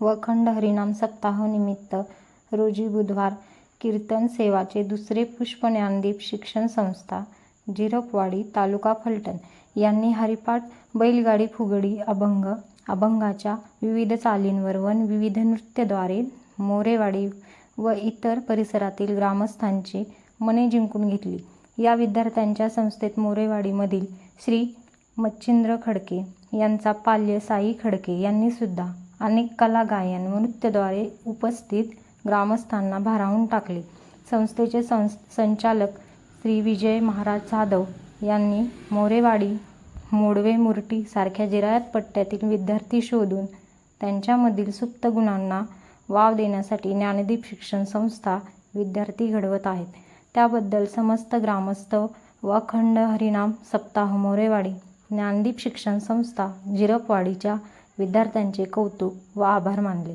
व अखंड हरिनाम सप्ताह निमित्त रोजी बुधवार कीर्तन सेवाचे दुसरे पुष्प ज्ञानदीप शिक्षण संस्था झिरपवाडी तालुका फलटण यांनी हरिपाठ बैलगाडी फुगडी अभंग अभंगाच्या विविध चालींवर व विविध नृत्याद्वारे मोरेवाडी व इतर परिसरातील ग्रामस्थांची मने जिंकून घेतली. या विद्यार्थ्यांच्या संस्थेत मोरेवाडीमधील श्री मच्छिंद्र खडके यांचा पाल्य साई खडके यांनी सुद्धा अनेक कला गायन व नृत्याद्वारे उपस्थित ग्रामस्थांना भारावून टाकले. संस्थेचे संस संचालक श्री विजय महाराज जाधव यांनी मोरेवाडी मोडवे मुरटी सारख्या जिरायत पट्ट्यातील विद्यार्थी शोधून त्यांच्यामधील सुप्त गुणांना वाव देण्यासाठी ज्ञानदीप शिक्षण संस्था विद्यार्थी घडवत आहेत. त्याबद्दल समस्त ग्रामस्थ व अखंड हरिनाम सप्ताह मोरेवाडी ज्ञानदीप शिक्षण संस्था जिरपवाडीच्या विद्यार्थ्यांचे कौतुक व आभार मानले